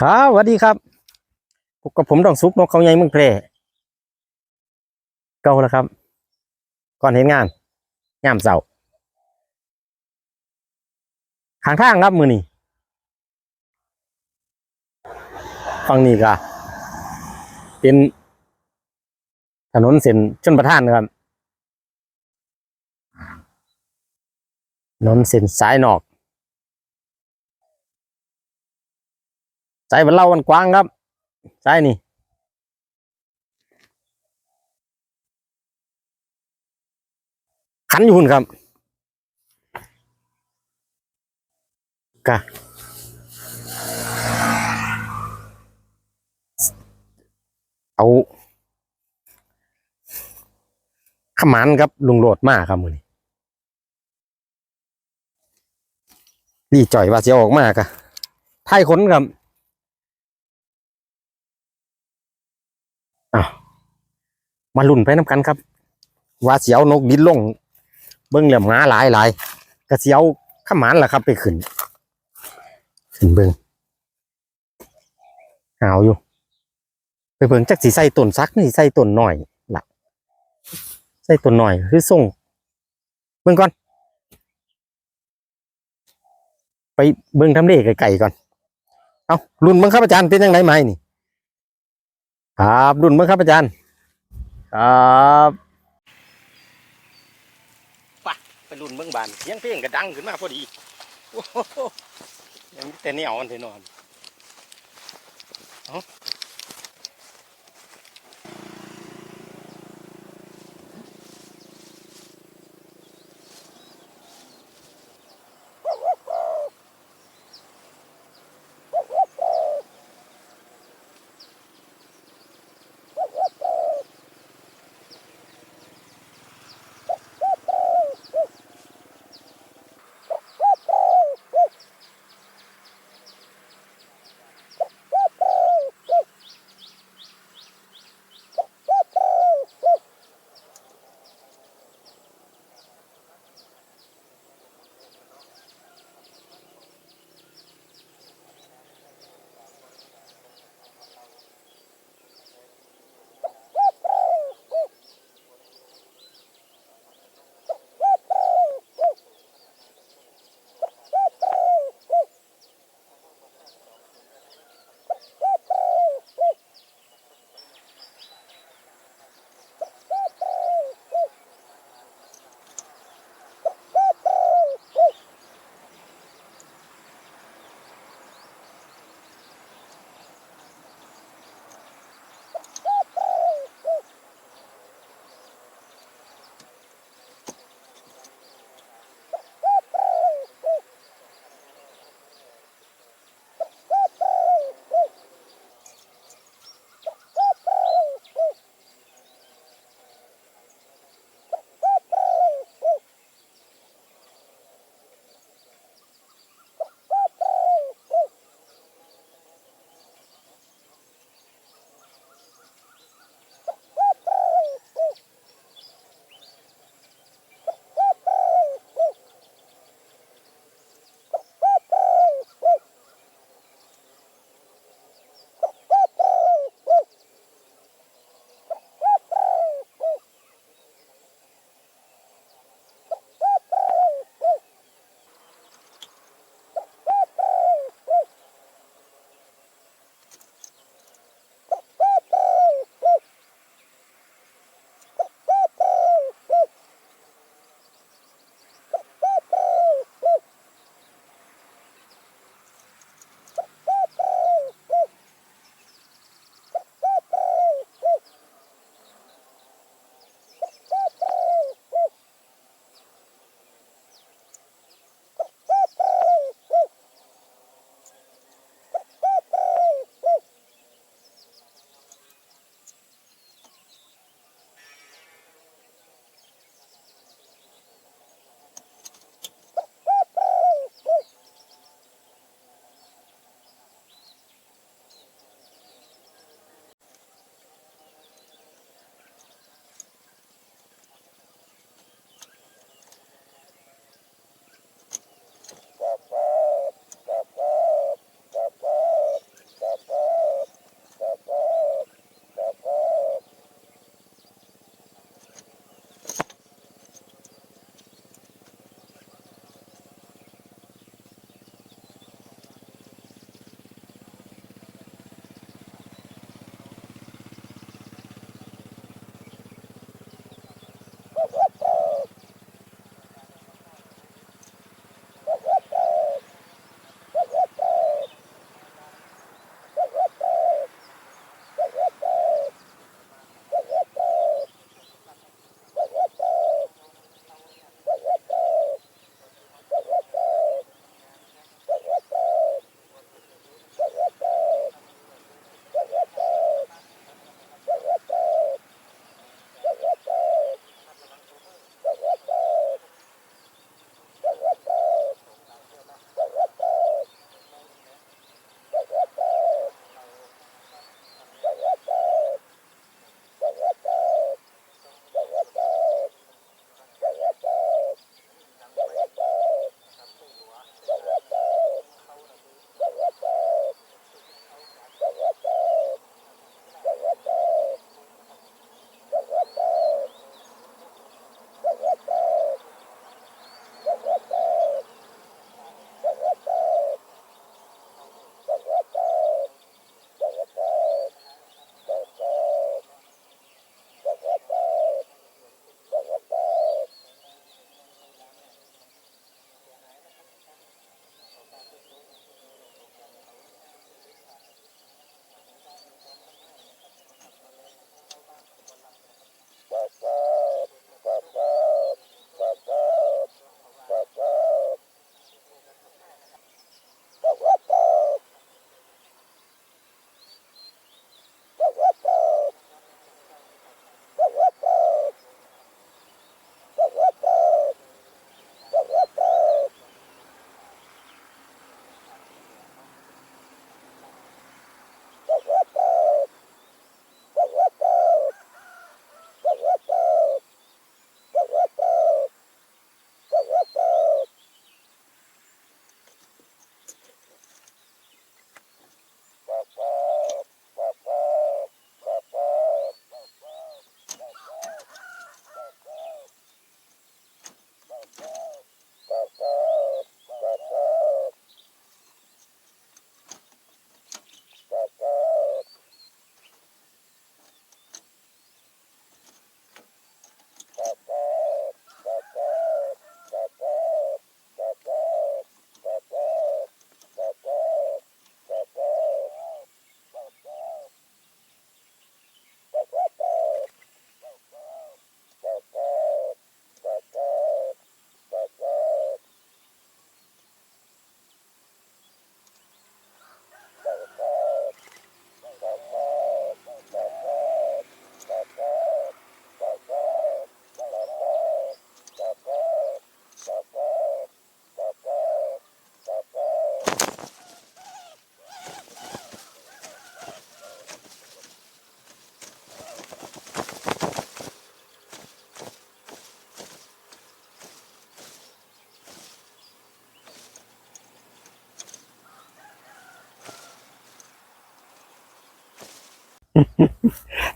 ครับสวัสดีครับพบกับผมดองซุกนกเขาใหญ่เมืองแพร่เก่าแล้วครับ ก่อนเห็นงานงามเสาข้างทางครับมือนี่ฝั่งนี้ก็เป็น ถนนเส้นชนประทานนะครับถนนเส้นสายนอก สายบรรเล่าวันกว้างครับสายนี่ขันอยู่หุ่นครับกะเอาขมานครับลุงโหลดมากครับมือนี้รีจ่อยว่าจะออกมากะไทยขนครับ อามาลุ่นไปน้ำกันครับ ว่าเสียวนกบินลง เบิ้งเหลี่ยมงาหลายหลายกระเสียวข้ามหมานล่ะครับไปขึ้น ขึ้นเบิ้งหาวอยู่ ไปเบิ่งจักสีใส่ต้นซักนี่ใส่ต้นหน่อยล่ะใส่ต้นหน่อยคือส่งเบิ่งก่อน ไปเบิ่งทำเลไก่ๆก่อน เอารุ่นเบิ่งครับอาจารย์เป็นยังไงไหมนี่ ครับรุ่นเมื่อครับอาจารย์ ครับปะไปรุ่นเมืองบานเสียงเพลงก็ดังขึ้นมาพอดีโอ้โหยังมีแต่แนวอันเทนอน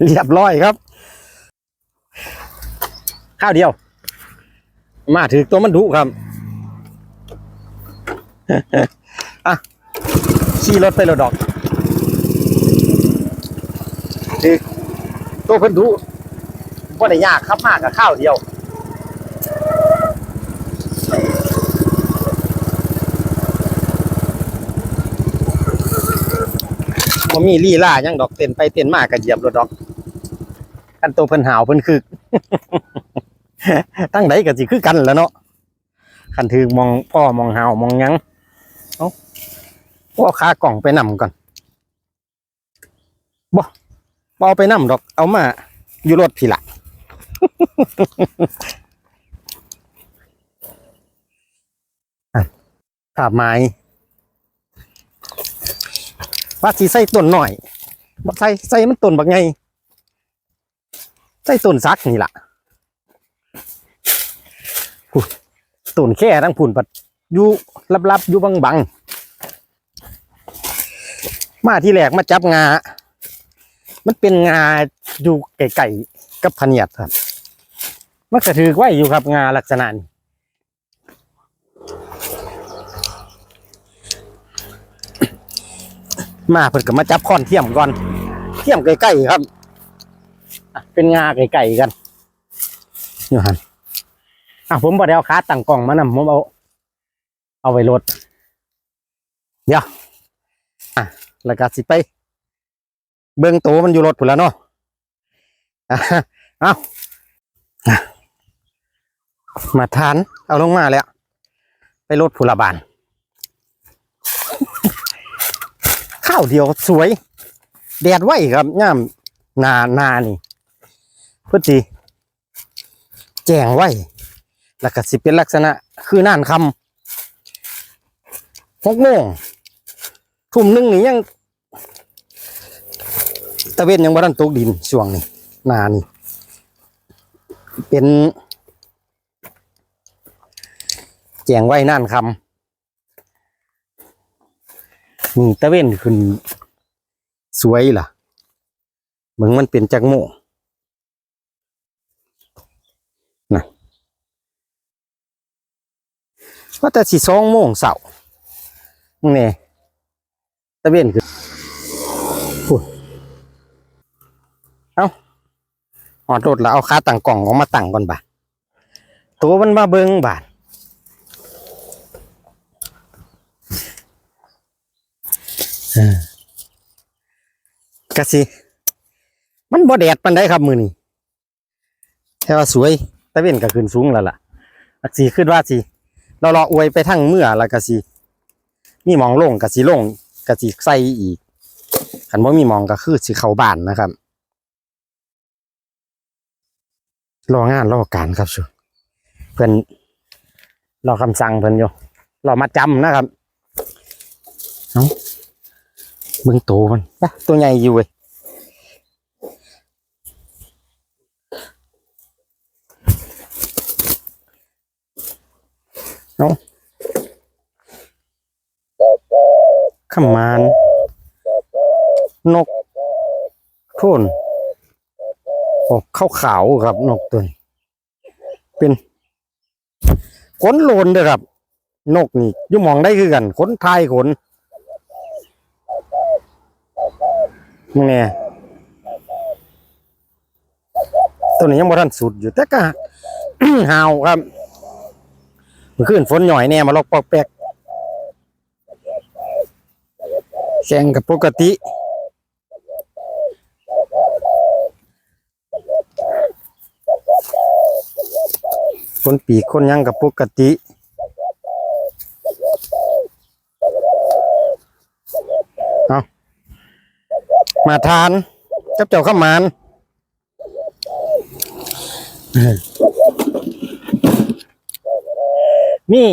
เรียบร้อยครับ ข้าวเดียว มาถือตัวมันดุครับอะขี่รถไปรถดอกถือตัวเพิ่นดุว่าได้ยากครับมากกับข้าวเดียว บ่มีลี่ล่ายังดอกเต้นไปเต้นมาก็เหยียบรถดอกกันตัวเพิ่นหาวเพิ่นคือตั้งใดก็สิคือกันแหล้วเนาะคันถือมองพ่อมองหาวมองยังเอ้าเอาขากล่องไปนำก่อนบ่บ่เอาไปนำดอก เอามา อยู่รถพี่ละอะภาพไม้ ว่าสิใส่ต้นหน่อยบ่ใส่ใส่มันต้นบักไงใส่ต้นซักนี่ล่ะตุ่นแค่ทั้งผุนปัดอยู่ลับๆอยู่บังๆมาที่แรกมาจับงา มันเป็นงาอยู่ไก่ๆกับพเนียดครับ มันก็ถือไว้อยู่ครับงาลักษณะนี้ มาเพิ่นก็มาจับคอนเทียมก่อน เทียมไก่ๆครับเป็นงาไก่ๆกันอยู่หันอะผมบอเดี๋ยวเอาขาตั้งกล่องมานำผมเอา เอาไว้รถ เดี๋ยว อะ แล้วก็สิไป เบิ่งตัวมันอยู่รถพุ่นแล้วเนาะอะเอามาทาน เอาลงมาแล้ว ไปรถพุละบาน ข้าวเดียวสวย แดดไว้ครับย่ามนานานี่พื่อสิแจ้งไว้แล้วก็สิเป็นลักษณะคือน่านคำหกโมงทุ่มหนึ่งนี่ยัง ตะเวนยังบ่ทันตกดินช่วงนี้นานี่เป็น แจงไว้น่านคำ นี่ตะเวนขึ้น สวยล่ะเมือนมันเป็นจักโมงว่าแต่สิสองโมงเสาร์นี่ตะเวนคือพูดเอาหอดรถแล้วเอาขาตั้งกล่องออกมาตั้งก่อนบาตัวมันมาเบิงบาทเออ กะสิ มันบ่แดดปันได้ครับมือนี่แต่ว่าสวยตะเวนก็ขึ้นสูงแล้วล่ะอักสีขึ้นว่าสิเรารออวยไปทั้งเมื่อแล้วก็สิมีมองลงก็สิลงก็สิใส่อีกคันว่ามีมองก็คือสิเข้าบ้านนะครับรองานรอการครับชัวเพิ่อนรอคำสั่งเพิ่อนอยู่รอมาจำนะครับ เอา เบิ่งโตมันตัวใหญ่อยู่เว้ยขมาน นกโทนออกขาวขาวๆครับนกตัวนี้เป็นขนโลนด้อครับ นกนี่ยุ่มองได้คือกันขนไทยขน มึงเนี่ยตัวนี้ยังบ่ทันสุดอยู่แต่ก็หาวครับมื่อคืนฝนหน่อยแน่มาลอกปอกแปกแข่งกับปกติคนปีกคนยังกับปกติ เอา มาทานกับเจ้าข้ามานนี่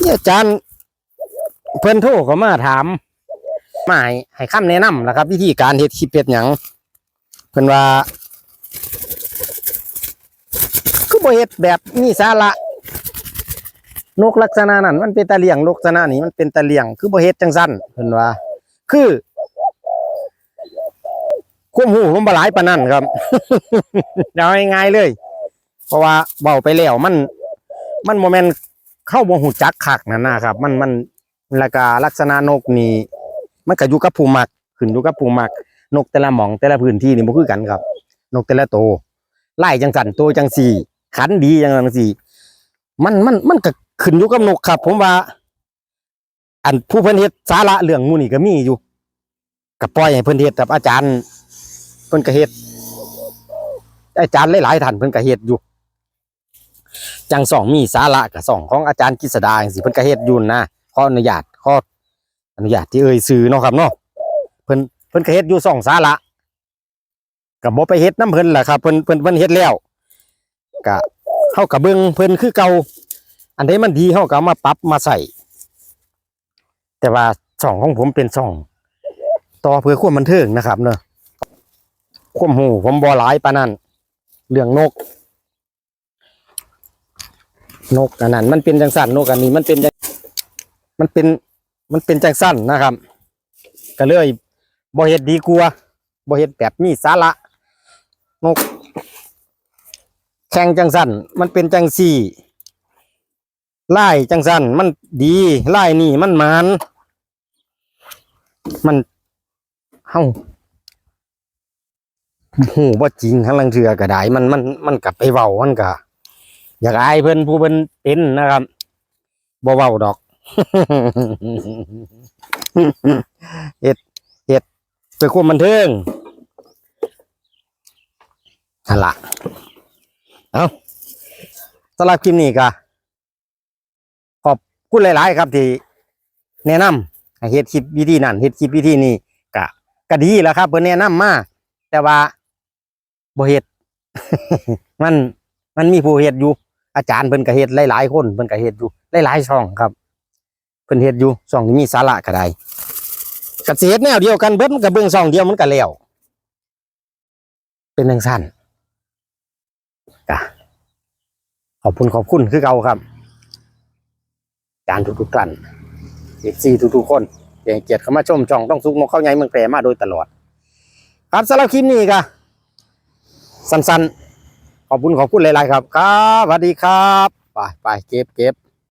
นี่อาจารย์เพิ่นโทรเขามาถามมาให้ให้คำแนะนำนะครับ วิธีการเฮ็ดคลิปเป็ดหยังเพิ่นว่าคือบ่เฮ็ดแบบมีสาระ นกลักษณะนั้นมันเป็นตะเลียงนกลักษณะนี้มันเป็นตะเลียงคือบ่เฮ็ดจังซั่นเพิ่นว่า คือควบหูผมบหลายปานนั่นครับเอาง่ายๆเลย เพราะว่าเบาไปแล้วมัน มันโมเมนเข้าบ่หูจักคักนั่นนะครับ มันมันแล้วก็ลักษณะนกนี่มันก็อยู่กับผู้มักขึ้นอยู่กับผู้มัก นกแต่ละหม่องแต่ละพื้นที่นี่บ่คือกันครับ นกแต่ละโตไล่จังสันโตจังสี่ ขันดีจังสี่ มันมันมันก็ ขึ้นอยู่กับนกครับ ผมว่า อันผู้เพิ่นเฮ็ดสาระเรื่องมูนี่ก็มีอยู่ก็ปล่อยให้เพิ่นเฮ็ดครับอาจารย์ เพิ่นก็เฮ็ดอาจารย์หลายๆท่านเพิ่นก็เฮ็ดอยู่จังสองมีสาระกับสองของอาจารย์กฤษดาจังซี่เพิ่นก็เฮ็ดอยู่นะขออนุญาตขออนุญาตที่เอ่ยชื่อเนาะครับเนาะเพิ่นเพิ่นก็เฮ็ดอยู่สองสาระก็บ่ไปเฮ็ดนํเพิ่นล่ะครับเพิ่นเพิ่นเพิ่นเฮ็ดแล้วก็เฮาก็เบิ่งเพิ่นคือเก่า อันใดมันดีเฮาก็เอามาปรับมาใส่ แต่ว่าช่องของผมเป็นช่อง ต่อเพื่อความบันเทิงนะครับเนอะความหูผมบ่หลายปานนั้นเรื่องนก นกอันนั้นมันเป็นจังสั้นนกอันนี้มันเป็นมันเป็นมันเป็นจังสั้นนะครับ ก็เลยบ่เฮ็ดดีกว่าบ่เฮ็ดแบบมีสาระนกแข่งจังสั้นมันเป็นจังสี่ ไล่จังสั้นมันดีไล่นี่มันมานมันเฮาหูบ่จริงทั้งลังเทือก็ไดมันมันมันกลับไปเว้ามันก็อยากอายเพิ่นผู้เพิ่นเป็นนะครับบ่เว้าดอกเฮ็ดเฮ็ดเพื่อความบันเทิงนั่นละเอาสำหรับคลิปนี้ก็ขอบ คุณหลาย ๆ ครับที่แนะนำให้เฮ็ดคลิปวิธีนั้นเฮ็ดคลิปวิธีนี้ก็ก็ดีแล้วครับเพิ่นแนะนำมาแต่ว่าบ่เฮ็ดมันมันมีผู้เฮ็ดอยู่ อาจารย์เพิ่นก็เฮ็ดหลาย ๆ คนเพิ่นก็เฮ็ดอยู่หลาย ๆ ช่องครับเพิ่นเฮ็ดอยู่ช่องที่มีสาระก็ได้ก็สิเฮ็ดแนวเดียวกันเบิดมันก็เบิ่งช่องเดียวมันก็แล้วเป็นจังซั่นก็ขอบคุณขอบคุณคือเก่าครับ จารย์ทุกๆท่านเอฟซีทุกๆคนที่ให้เกียรติเข้ามาชมจ่องต้องสุกมองเข้าไงเมืองแปรมาโดยตลอด ครับสำหรับคลิปนี้ก็สั้นๆ ขอบคุณขอบคุณหลายๆครับ ครับสวัสดีครับ ไปไปเก็บเก็บ